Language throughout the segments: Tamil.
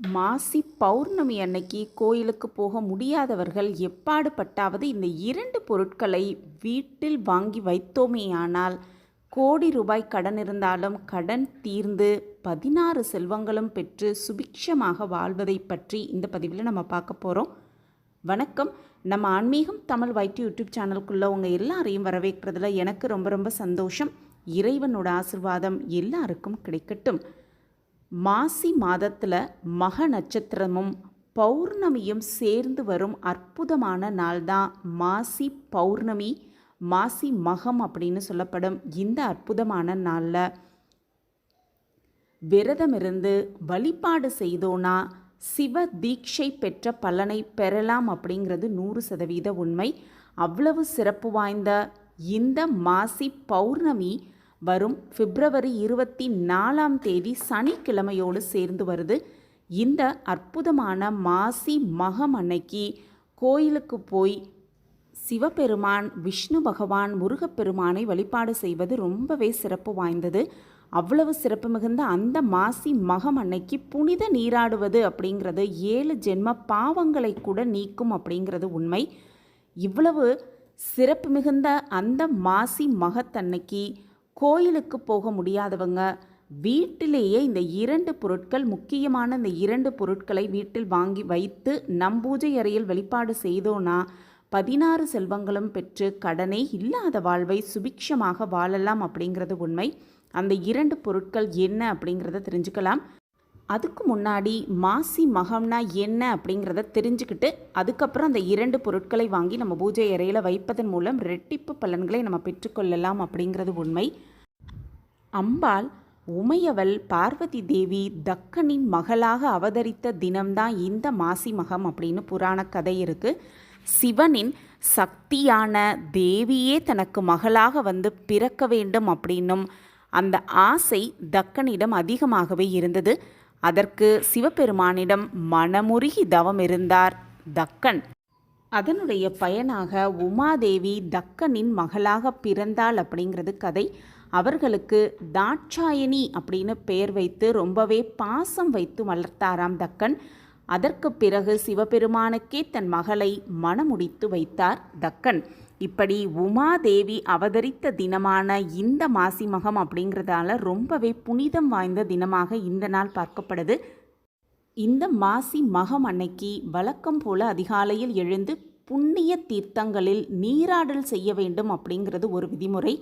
மாசி பௌர்ணமி அன்னைக்கு கோயிலுக்கு போக முடியாதவர்கள் எப்பாடு பட்டாவது இந்த இரண்டு பொருட்களை வீட்டில் வாங்கி வைத்தோமேயானால் கோடி ரூபாய் கடன் இருந்தாலும் கடன் தீர்ந்து பதினாறு செல்வங்களும் பெற்று சுபிக்ஷமாக வாழ்வதை பற்றி இந்த பதிவில் நம்ம பார்க்க போகிறோம் வணக்கம். நம்ம ஆன்மீகம் தமிழ் வைட்டி யூடியூப் சேனலுக்குள்ளே உங்கள் எல்லாரையும் வரவேற்கிறதுல எனக்கு ரொம்ப ரொம்ப சந்தோஷம். இறைவனோட ஆசிர்வாதம் எல்லாருக்கும் கிடைக்கட்டும். மாசி மாதத்தில் மக நட்சத்திரமும் பௌர்ணமியும் சேர்ந்து வரும் அற்புதமான நாள் தான் மாசி பௌர்ணமி மாசி மகம் அப்படின்னு சொல்லப்படும் இந்த அற்புதமான நாளில். விரதமிருந்து வழிபாடு செய்தோன்னா சிவ தீட்சை பெற்ற பலனை பெறலாம் அப்படிங்கிறது நூறு சதவீத உண்மை. அவ்வளவு சிறப்பு வாய்ந்த இந்த மாசி பௌர்ணமி வரும் பிப்ரவரி இருபத்தி நாலாம் தேதி சனிக்கிழமையோடு சேர்ந்து வருது. இந்த அற்புதமான மாசி மகம் அன்னைக்கு கோயிலுக்கு போய் சிவபெருமான் விஷ்ணு பகவான் முருகப்பெருமானை வழிபாடு செய்வது ரொம்பவே சிறப்பு வாய்ந்தது. அவ்வளவு சிறப்பு மிகுந்த அந்த மாசி மகம் அன்னைக்கு புனித நீராடுவது அப்படிங்கிறது ஏழு ஜென்ம பாவங்களை கூட நீக்கும் அப்படிங்கிறது உண்மை. இவ்வளவு சிறப்பு மிகுந்த அந்த மாசி மகத்தன்னைக்கு கோயிலுக்கு போக முடியாதவங்க வீட்டிலேயே இந்த இரண்டு பொருட்கள் முக்கியமான இந்த இரண்டு பொருட்களை வீட்டில் வாங்கி வைத்து நம் பூஜை அறையில் வெளிப்பாடு செய்தோன்னா பதினாறு செல்வங்களும் பெற்று கடனே இல்லாத வாழ்வை சுபிக்ஷமாக வாழலாம் அப்படிங்கிறது உண்மை. அந்த இரண்டு பொருட்கள் என்ன அப்படிங்கிறத தெரிஞ்சுக்கலாம். அதுக்கு முன்னாடி மாசி மகம்னா என்ன அப்படிங்கிறத தெரிஞ்சுக்கிட்டு அதுக்கப்புறம் அந்த இரண்டு பொருட்களை வாங்கி நம்ம பூஜை அறையில் வைப்பதன் மூலம் ரெட்டிப்பு பலன்களை நம்ம பெற்றுக்கொள்ளலாம் அப்படிங்கிறது உண்மை. அம்பாள் உமையவள் பார்வதி தேவி தக்கனின் மகளாக அவதரித்த தினம்தான் இந்த மாசி மகம் அப்படின்னு புராண கதை இருக்குது சிவனின் சக்தியான தேவியே தனக்கு மகளாக வந்து பிறக்க வேண்டும் அப்படின்னும் அந்த ஆசை தக்கனிடம் அதிகமாகவே இருந்தது. அதற்கு சிவபெருமானிடம் மனமுருகி தவம் இருந்தார் தக்கன். அதனுடைய பயனாக உமாதேவி தக்கனின் மகளாக பிறந்தாள் அப்படிங்கிறது கதை. அவர்களுக்கு தாட்சாயணி அப்படின்னு பெயர் வைத்து ரொம்பவே பாசம் வைத்து வளர்த்தாராம் தக்கன். அதற்கு பிறகு சிவபெருமானுக்கே தன் மகளை மணமுடித்து வைத்தார் தக்கன். இப்படி உமாதேவி அவதரித்த தினமான இந்த மாசி மகம் அப்படிங்கிறதால ரொம்பவே புனிதம் வாய்ந்த தினமாக இந்த நாள் பார்க்கப்படுது. இந்த மாசி மகம் அன்னைக்கு வழக்கம் போல அதிகாலையில் எழுந்து புண்ணிய தீர்த்தங்களில் நீராடல் செய்ய வேண்டும் அப்படிங்கிறது ஒரு விதிமுறை.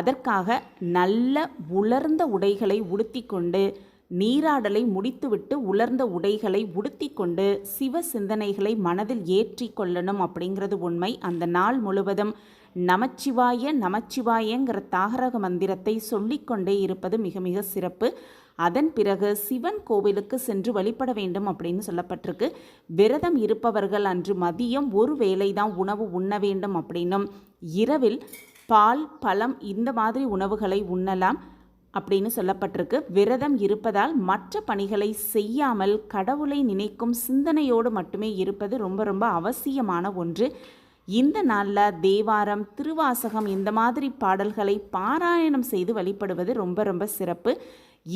அதற்காக நல்ல உலர்ந்த உடைகளை உடுத்தி கொண்டு நீராடலை முடித்துவிட்டு உலர்ந்த உடைகளை உடுத்தி கொண்டு சிவ சிந்தனைகளை மனதில் ஏற்றி கொள்ளணும் அப்படிங்கிறது உண்மை. அந்த நாள் முழுவதும் நமச்சிவாய நமச்சிவாயங்கிற தாகரக மந்திரத்தை சொல்லிக்கொண்டே இருப்பது மிக மிக சிறப்பு. அதன் பிறகு சிவன் கோவிலுக்கு சென்று வழிபட வேண்டும் அப்படின்னு சொல்லப்பட்டிருக்கு. விரதம் இருப்பவர்கள் அன்று மதியம் ஒரு வேளை தான் உணவு உண்ண வேண்டும் அப்படின்னும். இரவில் பால் பழம் இந்த மாதிரி உணவுகளை உண்ணலாம். அப்படின்னு சொல்லப்பட்டிருக்கு. விரதம் இருப்பதால் மற்ற பணிகளை செய்யாமல் கடவுளை நினைக்கும் சிந்தனையோடு மட்டுமே இருப்பது ரொம்ப ரொம்ப அவசியமான ஒன்று. இந்த நாளில் தேவாரம் திருவாசகம் இந்த மாதிரி பாடல்களை பாராயணம் செய்து வழிபடுவது ரொம்ப ரொம்ப சிறப்பு.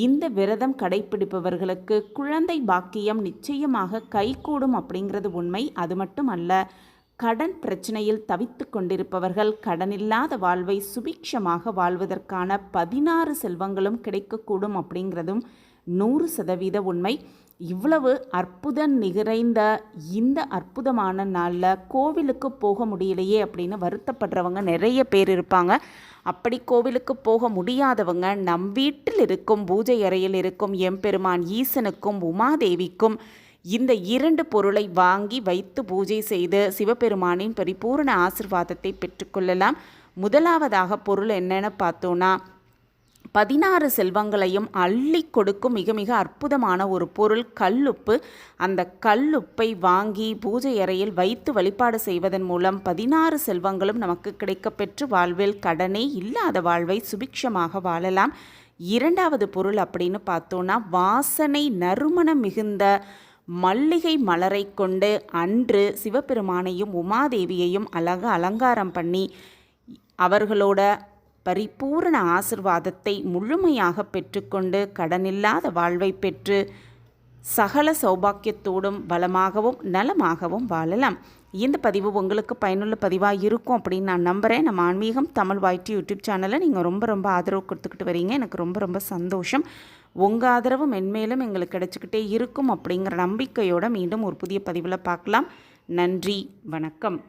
இந்த விரதம் கடைபிடிப்பவர்களுக்கு குழந்தை பாக்கியம் நிச்சயமாக கைகூடும் அப்படிங்கிறது உண்மை. அது மட்டும் அல்ல கடன் பிரச்சனையில் தவித்து கொண்டிருப்பவர்கள் கடனில்லாத வாழ்வை சுபிக்ஷமாக வாழ்வதற்கான பதினாறு செல்வங்களும் கிடைக்கக்கூடும் அப்படிங்கிறதும் நூறு சதவீத உண்மை. இவ்வளவு அற்புதம் நிகழ்ந்த இந்த அற்புதமான நாளில் கோவிலுக்கு போக முடியலையே அப்படின்னு வருத்தப்படுறவங்க நிறைய பேர் இருப்பாங்க. அப்படி கோவிலுக்கு போக முடியாதவங்க நம் வீட்டில் இருக்கும் பூஜை அறையில் இருக்கும் எம்பெருமான் ஈசனுக்கும் உமாதேவிக்கும் இந்த இரண்டு பொருளை வாங்கி வைத்து பூஜை செய்து சிவபெருமானின் பரிபூர்ண ஆசிர்வாதத்தை பெற்றுக்கொள்ளலாம் முதலாவதாக பொருள் என்னென்னு பார்த்தோன்னா பதினாறு செல்வங்களையும் அள்ளி கொடுக்கும் மிக மிக அற்புதமான ஒரு பொருள் கல்லுப்பு. அந்த கல்லுப்பை வாங்கி பூஜை அறையில் வைத்து வழிபாடு செய்வதன் மூலம் பதினாறு செல்வங்களும் நமக்கு கிடைக்கப்பெற்று வாழ்வில் கடனே இல்லாத வாழ்வை சுபிக்ஷமாக வாழலாம். இரண்டாவது பொருள் அப்படின்னு பார்த்தோன்னா வாசனை நறுமணம் மிகுந்த மல்லிகை மலரை கொண்டு அன்று சிவபெருமானையும் உமாதேவியையும் அழக அலங்காரம் பண்ணி அவர்களோட பரிபூரண ஆசிர்வாதத்தை முழுமையாக பெற்றுக்கொண்டு கடனில்லாத வாழ்வை பெற்று சகல சௌபாக்கியத்தோடும் பலமாகவும் நலமாகவும் வாழலாம். இந்த பதிவு உங்களுக்கு பயனுள்ள பதிவாக இருக்கும் அப்படின்னு நான் நம்புகிறேன் நம்ம ஆன்மீகம் தமிழ் வாய்ட்டு யூடியூப் சேனலை நீங்கள் ரொம்ப ரொம்ப ஆதரவு கொடுத்துக்கிட்டு வரீங்க. எனக்கு ரொம்ப ரொம்ப சந்தோஷம். உங்கள் ஆதரவு மென்மேலும் எங்களுக்கு கிடைச்சிக்கிட்டே இருக்கும் அப்படிங்கிற நம்பிக்கையோடு மீண்டும் ஒரு புதிய பதிவில் பார்க்கலாம். நன்றி வணக்கம்.